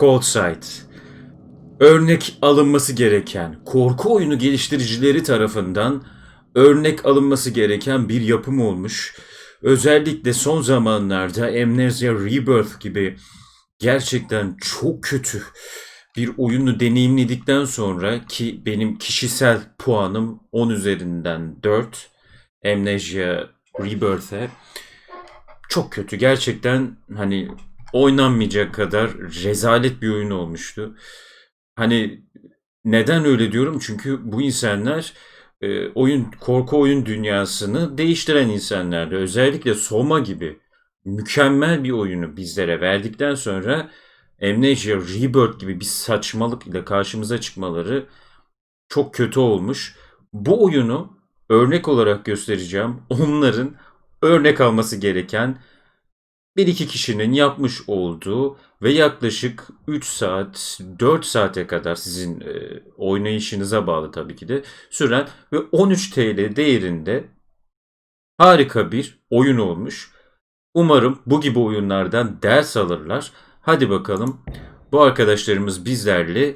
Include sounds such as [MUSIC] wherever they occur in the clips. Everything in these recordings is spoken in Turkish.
Cold Sight. Örnek alınması gereken, korku oyunu geliştiricileri tarafından örnek alınması gereken bir yapım olmuş. Özellikle son zamanlarda Amnesia Rebirth gibi gerçekten çok kötü bir oyunu deneyimledikten sonra ki benim kişisel puanım 10 üzerinden 4 Amnesia Rebirth'e çok kötü. Gerçekten hani oynanmayacak kadar rezalet bir oyun olmuştu. Hani neden öyle diyorum? Çünkü bu insanlar e, oyun korku oyun dünyasını değiştiren insanlardı. Özellikle Soma gibi mükemmel bir oyunu bizlere verdikten sonra Amnesia Rebirth gibi bir saçmalık ile karşımıza çıkmaları çok kötü olmuş. Bu oyunu örnek olarak göstereceğim. Onların örnek alması gereken bir iki kişinin yapmış olduğu ve yaklaşık 3 saat 4 saate kadar sizin e, oynayışınıza bağlı tabii ki de süren ve 13 TL değerinde harika bir oyun olmuş. Umarım bu gibi oyunlardan ders alırlar. Hadi bakalım bu arkadaşlarımız bizlerle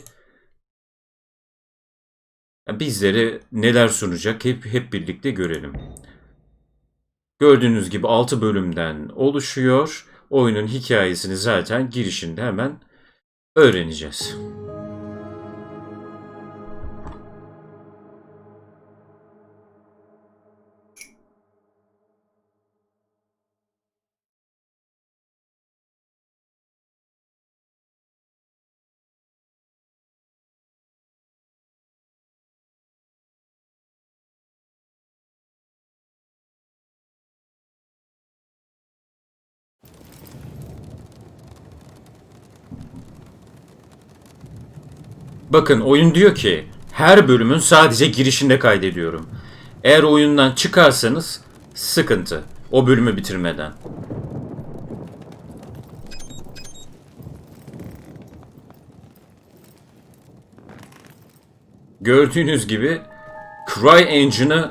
bizlere neler sunacak hep hep birlikte görelim. Gördüğünüz gibi 6 bölümden oluşuyor. Oyunun hikayesini zaten girişinde hemen öğreneceğiz. Bakın oyun diyor ki her bölümün sadece girişinde kaydediyorum. Eğer oyundan çıkarsanız sıkıntı. O bölümü bitirmeden. Gördüğünüz gibi Cry Engine'ı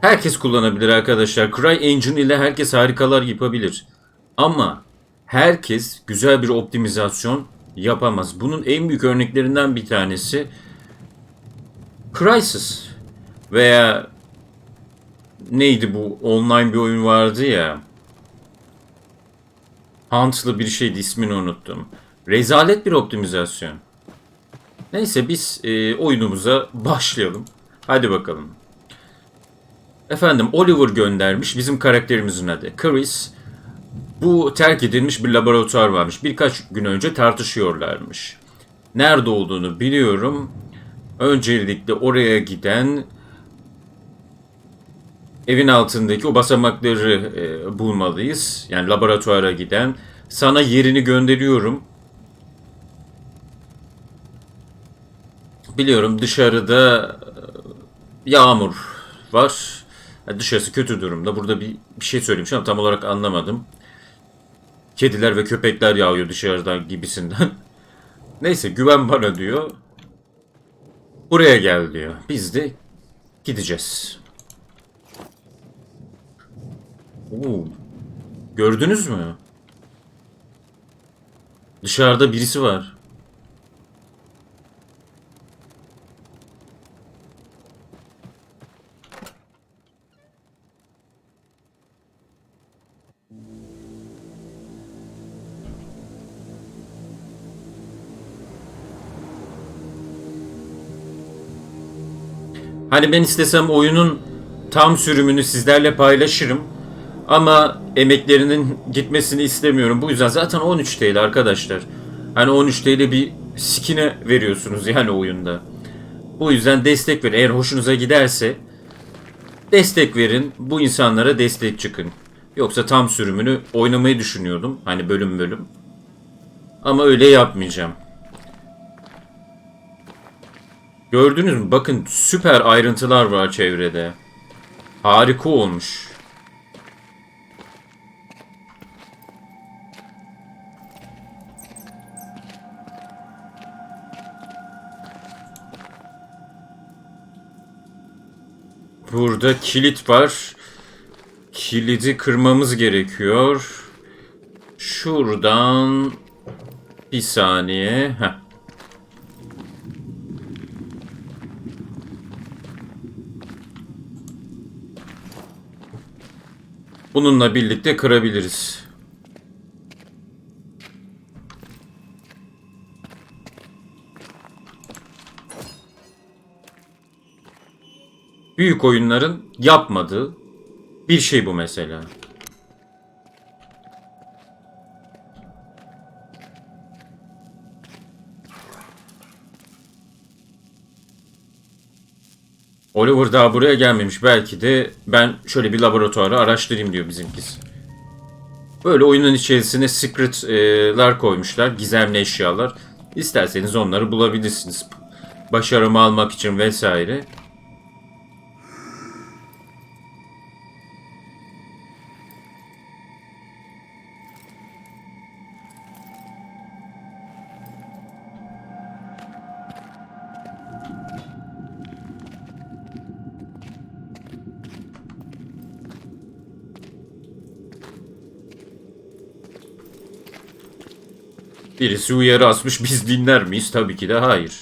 herkes kullanabilir arkadaşlar. Cry Engine ile herkes harikalar yapabilir. Ama herkes güzel bir optimizasyon yapamaz. Bunun en büyük örneklerinden bir tanesi Crysis veya neydi bu online bir oyun vardı ya Hunt'lı bir şeydi ismini unuttum. Rezalet bir optimizasyon. Neyse biz e, oyunumuza başlayalım. Hadi bakalım. Efendim Oliver göndermiş bizim karakterimizin adı. Chris bu terk edilmiş bir laboratuvar varmış. Birkaç gün önce tartışıyorlarmış. Nerede olduğunu biliyorum. Öncelikle oraya giden evin altındaki o basamakları e, bulmalıyız. Yani laboratuvara giden. Sana yerini gönderiyorum. Biliyorum dışarıda e, yağmur var. Yani dışarısı kötü durumda. Burada bir, bir şey söylemiş ama tam olarak anlamadım kediler ve köpekler yağıyor dışarıdan gibisinden. [LAUGHS] Neyse güven bana diyor. Buraya gel diyor. Biz de gideceğiz. Oo. Gördünüz mü? Dışarıda birisi var. Hani ben istesem oyunun tam sürümünü sizlerle paylaşırım. Ama emeklerinin gitmesini istemiyorum. Bu yüzden zaten 13 TL arkadaşlar. Hani 13 TL bir skine veriyorsunuz yani oyunda. Bu yüzden destek verin. Eğer hoşunuza giderse destek verin. Bu insanlara destek çıkın. Yoksa tam sürümünü oynamayı düşünüyordum. Hani bölüm bölüm. Ama öyle yapmayacağım. Gördünüz mü? Bakın süper ayrıntılar var çevrede. Harika olmuş. Burada kilit var. Kilidi kırmamız gerekiyor. Şuradan Bir saniye. Heh. Bununla birlikte kırabiliriz. Büyük oyunların yapmadığı bir şey bu mesela. Oliver daha buraya gelmemiş. Belki de ben şöyle bir laboratuvarı araştırayım diyor bizimkisi. Böyle oyunun içerisine secret'lar koymuşlar. Gizemli eşyalar. İsterseniz onları bulabilirsiniz. Başarımı almak için vesaire. Birisi uyarı asmış biz dinler miyiz? Tabii ki de hayır.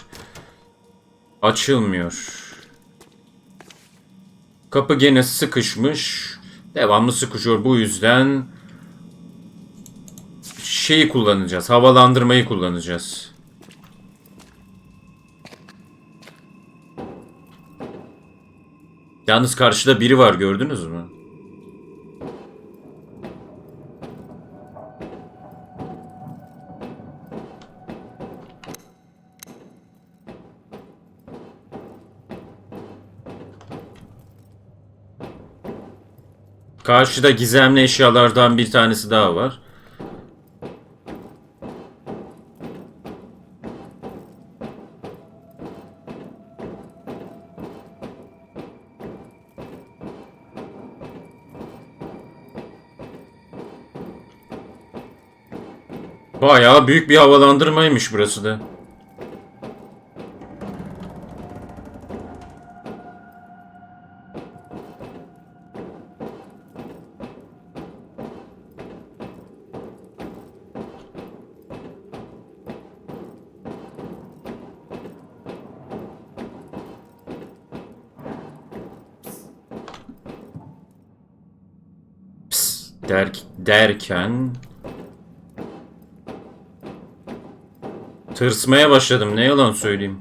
Açılmıyor. Kapı gene sıkışmış. Devamlı sıkışıyor bu yüzden şeyi kullanacağız. Havalandırmayı kullanacağız. Yalnız karşıda biri var gördünüz mü? Karşıda gizemli eşyalardan bir tanesi daha var. Bayağı büyük bir havalandırmaymış burası da. Der, derken tırsmaya başladım ne yalan söyleyeyim.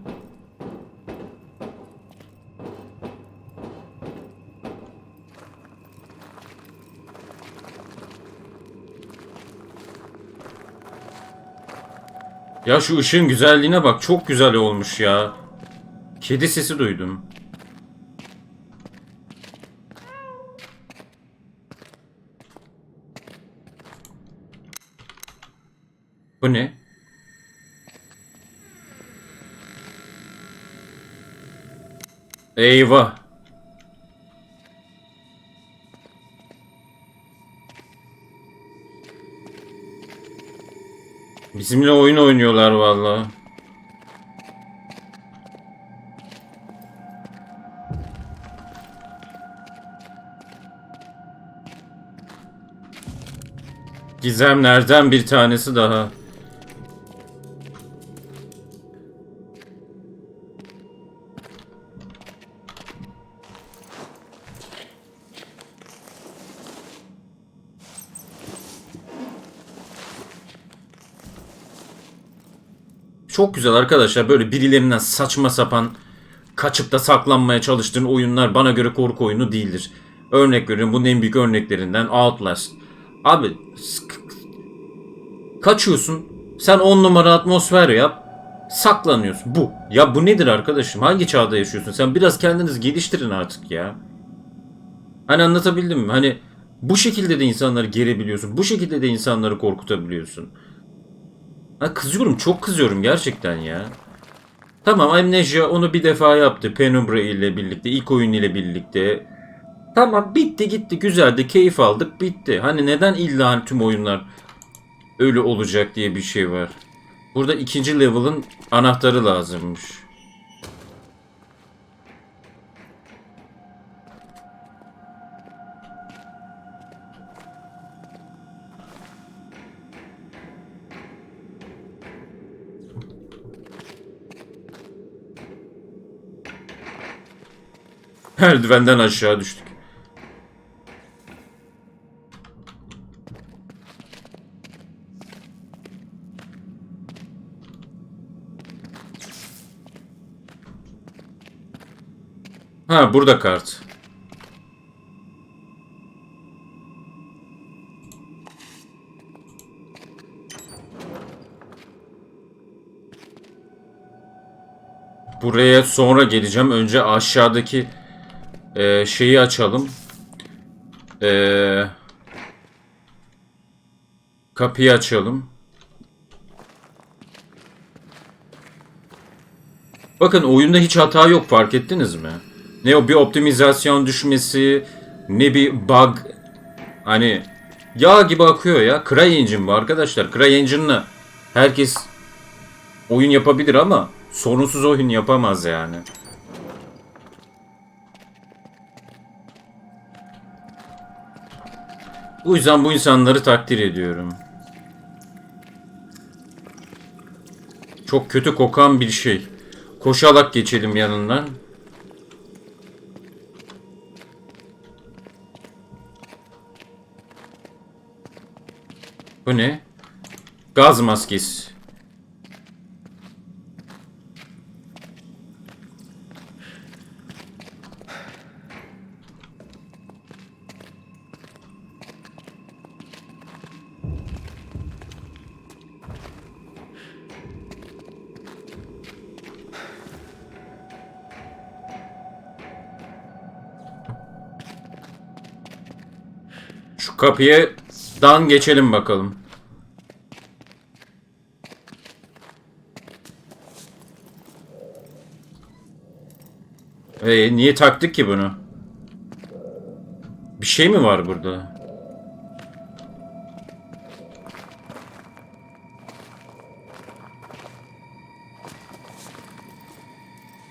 Ya şu ışığın güzelliğine bak çok güzel olmuş ya. Kedi sesi duydum. Bu ne? Eyvah. Bizimle oyun oynuyorlar vallahi. Gizemlerden bir tanesi daha. Çok güzel arkadaşlar böyle birilerinden saçma sapan kaçıp da saklanmaya çalıştığın oyunlar bana göre korku oyunu değildir. Örnek veriyorum bunun en büyük örneklerinden Outlast. Abi kaçıyorsun sen 10 numara atmosfer yap saklanıyorsun bu. Ya bu nedir arkadaşım hangi çağda yaşıyorsun sen biraz kendiniz geliştirin artık ya. Hani anlatabildim mi? Hani bu şekilde de insanları gerebiliyorsun. Bu şekilde de insanları korkutabiliyorsun. Ha, kızıyorum çok kızıyorum gerçekten ya. Tamam Amnesia onu bir defa yaptı Penumbra ile birlikte ilk oyun ile birlikte. Tamam bitti gitti güzeldi keyif aldık bitti. Hani neden illa hani tüm oyunlar öyle olacak diye bir şey var. Burada ikinci level'ın anahtarı lazımmış. Merdivenden aşağı düştük. Ha burada kart. Buraya sonra geleceğim. Önce aşağıdaki e, şeyi açalım. E, kapıyı açalım. Bakın oyunda hiç hata yok fark ettiniz mi? Ne o bir optimizasyon düşmesi, ne bir bug. Hani yağ gibi akıyor ya. CryEngine bu arkadaşlar. CryEngine'la herkes oyun yapabilir ama sorunsuz oyun yapamaz yani. Bu yüzden bu insanları takdir ediyorum. Çok kötü kokan bir şey. Koşarak geçelim yanından. Bu ne? Gaz maskesi. Kapıya dan geçelim bakalım. Ee, niye taktık ki bunu? Bir şey mi var burada?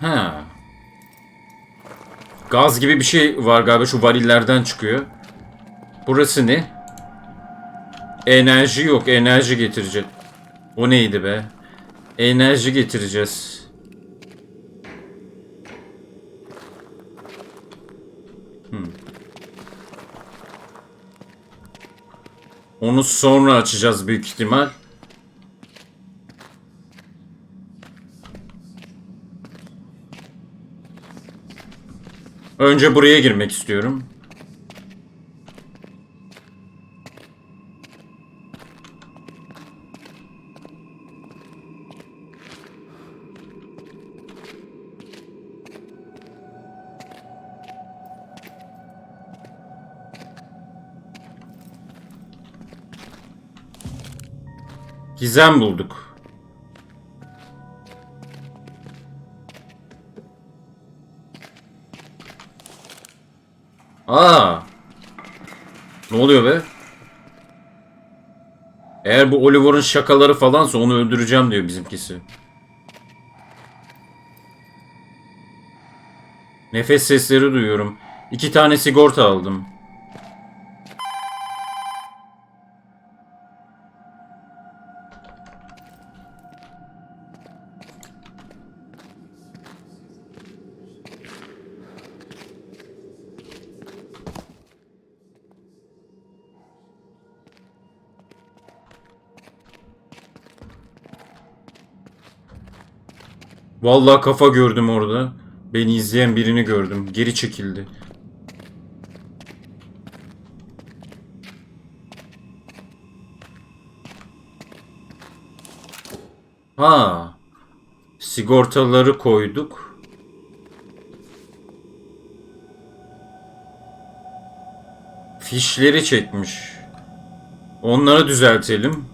Ha. Gaz gibi bir şey var galiba şu varillerden çıkıyor. Burası ne? Enerji yok. Enerji getirecek. O neydi be? Enerji getireceğiz. Hmm. Onu sonra açacağız büyük ihtimal. Önce buraya girmek istiyorum. Gizem bulduk. Aa. Ne oluyor be? Eğer bu Oliver'ın şakaları falansa onu öldüreceğim diyor bizimkisi. Nefes sesleri duyuyorum. İki tane sigorta aldım. Vallahi kafa gördüm orada. Beni izleyen birini gördüm. Geri çekildi. Ha. Sigortaları koyduk. Fişleri çekmiş. Onları düzeltelim.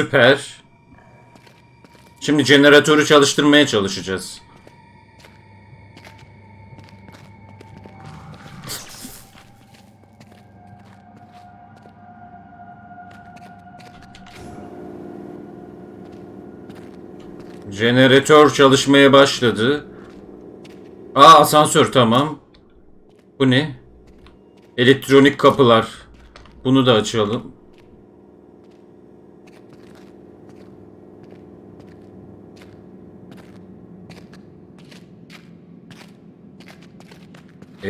Süper. Şimdi jeneratörü çalıştırmaya çalışacağız. Jeneratör çalışmaya başladı. Aa asansör tamam. Bu ne? Elektronik kapılar. Bunu da açalım.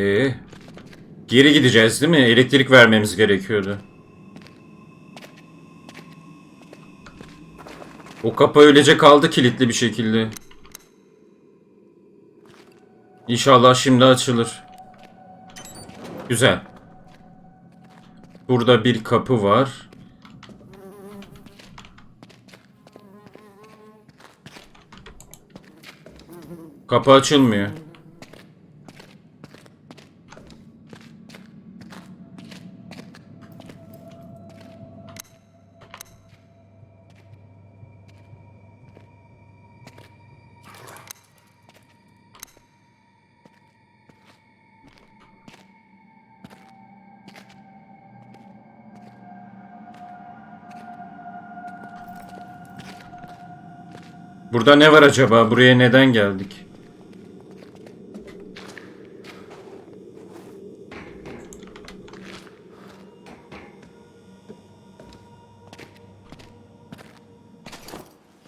Ee, geri gideceğiz değil mi? Elektrik vermemiz gerekiyordu. O kapı öylece kaldı kilitli bir şekilde. İnşallah şimdi açılır. Güzel. Burada bir kapı var. Kapı açılmıyor. Burada ne var acaba? Buraya neden geldik?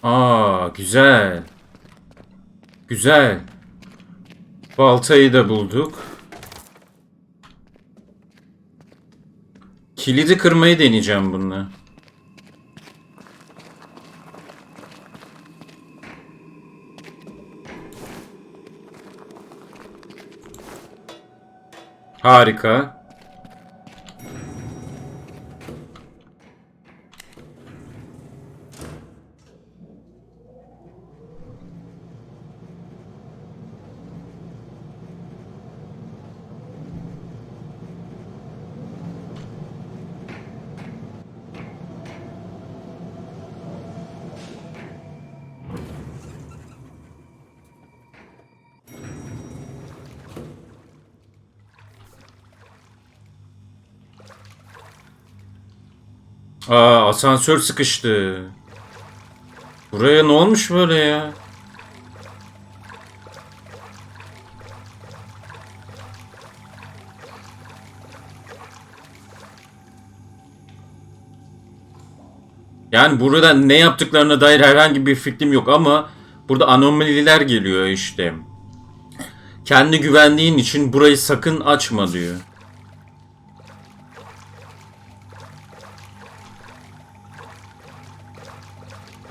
Aa, güzel. Güzel. Baltayı da bulduk. Kilidi kırmayı deneyeceğim bununla. Harika. Aa asansör sıkıştı. Buraya ne olmuş böyle ya? Yani burada ne yaptıklarına dair herhangi bir fikrim yok ama burada anomaliler geliyor işte. Kendi güvenliğin için burayı sakın açma diyor.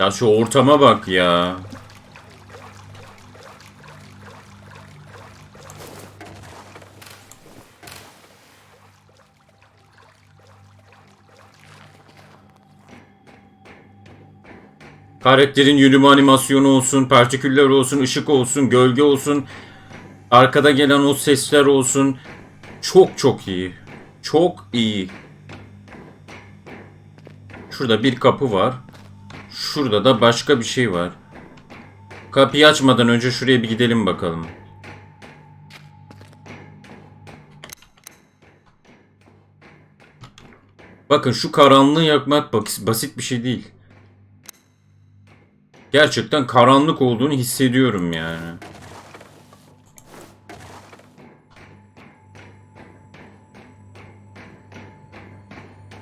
Ya şu ortama bak ya. Karakterin yürüme animasyonu olsun, partiküller olsun, ışık olsun, gölge olsun, arkada gelen o sesler olsun. Çok çok iyi. Çok iyi. Şurada bir kapı var. Şurada da başka bir şey var. Kapıyı açmadan önce şuraya bir gidelim bakalım. Bakın şu karanlığı yakmak basit bir şey değil. Gerçekten karanlık olduğunu hissediyorum yani.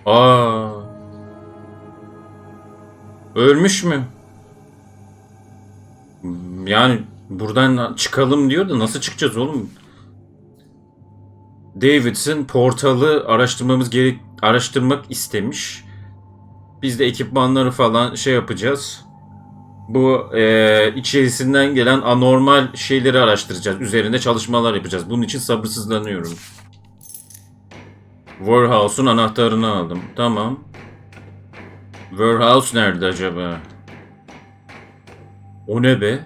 Aa. Ölmüş mü? Yani buradan çıkalım diyor da nasıl çıkacağız oğlum? Davidson portalı araştırmamız gerek araştırmak istemiş. Biz de ekipmanları falan şey yapacağız. Bu e, içerisinden gelen anormal şeyleri araştıracağız. Üzerinde çalışmalar yapacağız. Bunun için sabırsızlanıyorum. Warehouse'un anahtarını aldım. Tamam. Warehouse nerede acaba? O ne be?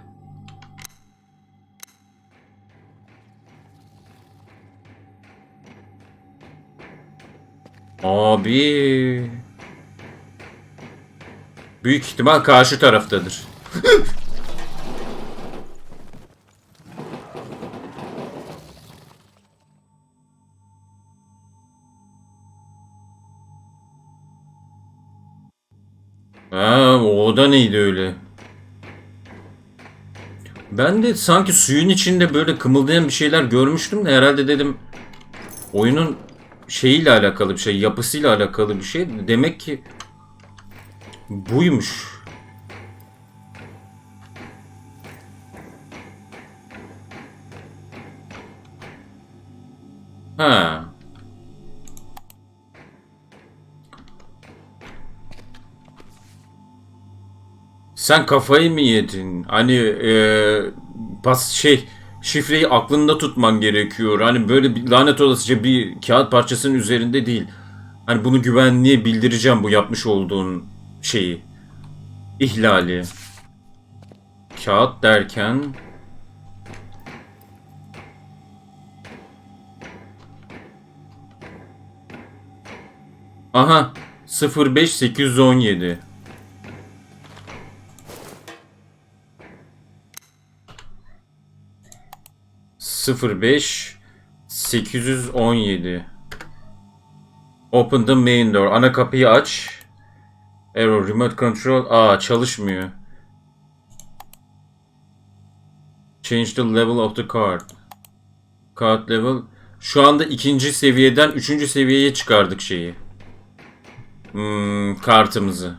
Abi. Büyük ihtimal karşı taraftadır. [LAUGHS] o da neydi öyle? Ben de sanki suyun içinde böyle kımıldayan bir şeyler görmüştüm de herhalde dedim oyunun şeyiyle alakalı bir şey, yapısıyla alakalı bir şey. Demek ki buymuş. Ha. Sen kafayı mı yedin? Hani eee pas şey şifreyi aklında tutman gerekiyor. Hani böyle bir lanet olasıca bir kağıt parçasının üzerinde değil. Hani bunu güvenliğe bildireceğim bu yapmış olduğun şeyi. İhlali. Kağıt derken Aha 05817 05 817 Open the main door. Ana kapıyı aç. Error remote control. Aa çalışmıyor. Change the level of the card. Card level. Şu anda ikinci seviyeden üçüncü seviyeye çıkardık şeyi. Hmm, kartımızı.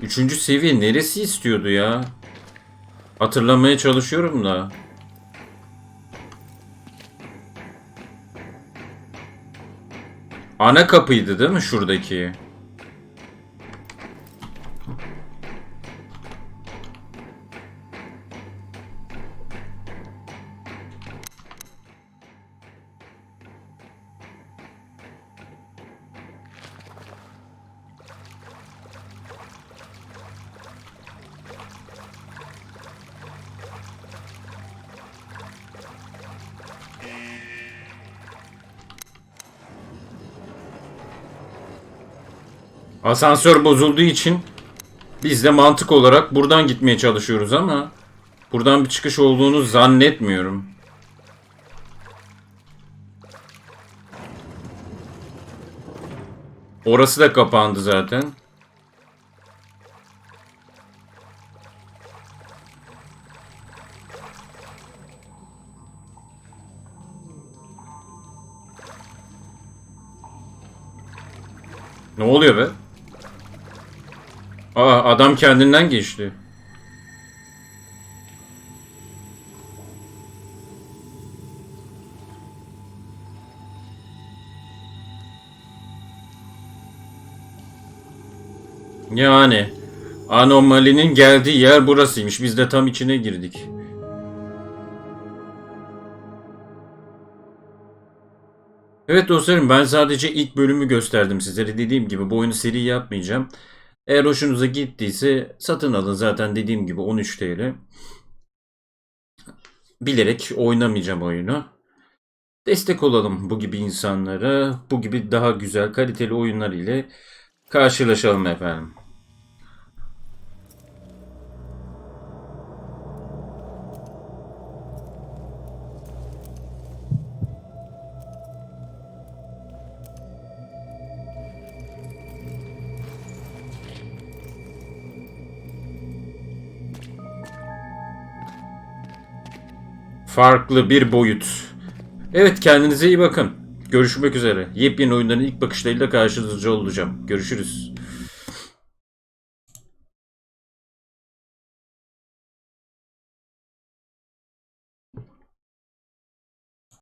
Üçüncü seviye neresi istiyordu ya? Hatırlamaya çalışıyorum da. Ana kapıydı değil mi şuradaki? Asansör bozulduğu için biz de mantık olarak buradan gitmeye çalışıyoruz ama buradan bir çıkış olduğunu zannetmiyorum. Orası da kapandı zaten. Ne oluyor be? Aa adam kendinden geçti. Yani anomalinin geldiği yer burasıymış. Biz de tam içine girdik. Evet dostlarım ben sadece ilk bölümü gösterdim sizlere. Dediğim gibi bu oyunu seri yapmayacağım. Eğer hoşunuza gittiyse satın alın zaten dediğim gibi 13 TL. Bilerek oynamayacağım oyunu. Destek olalım bu gibi insanlara. Bu gibi daha güzel kaliteli oyunlar ile karşılaşalım efendim. Farklı bir boyut. Evet kendinize iyi bakın. Görüşmek üzere. Yepyeni oyunların ilk bakışlarıyla karşınızda olacağım. Görüşürüz.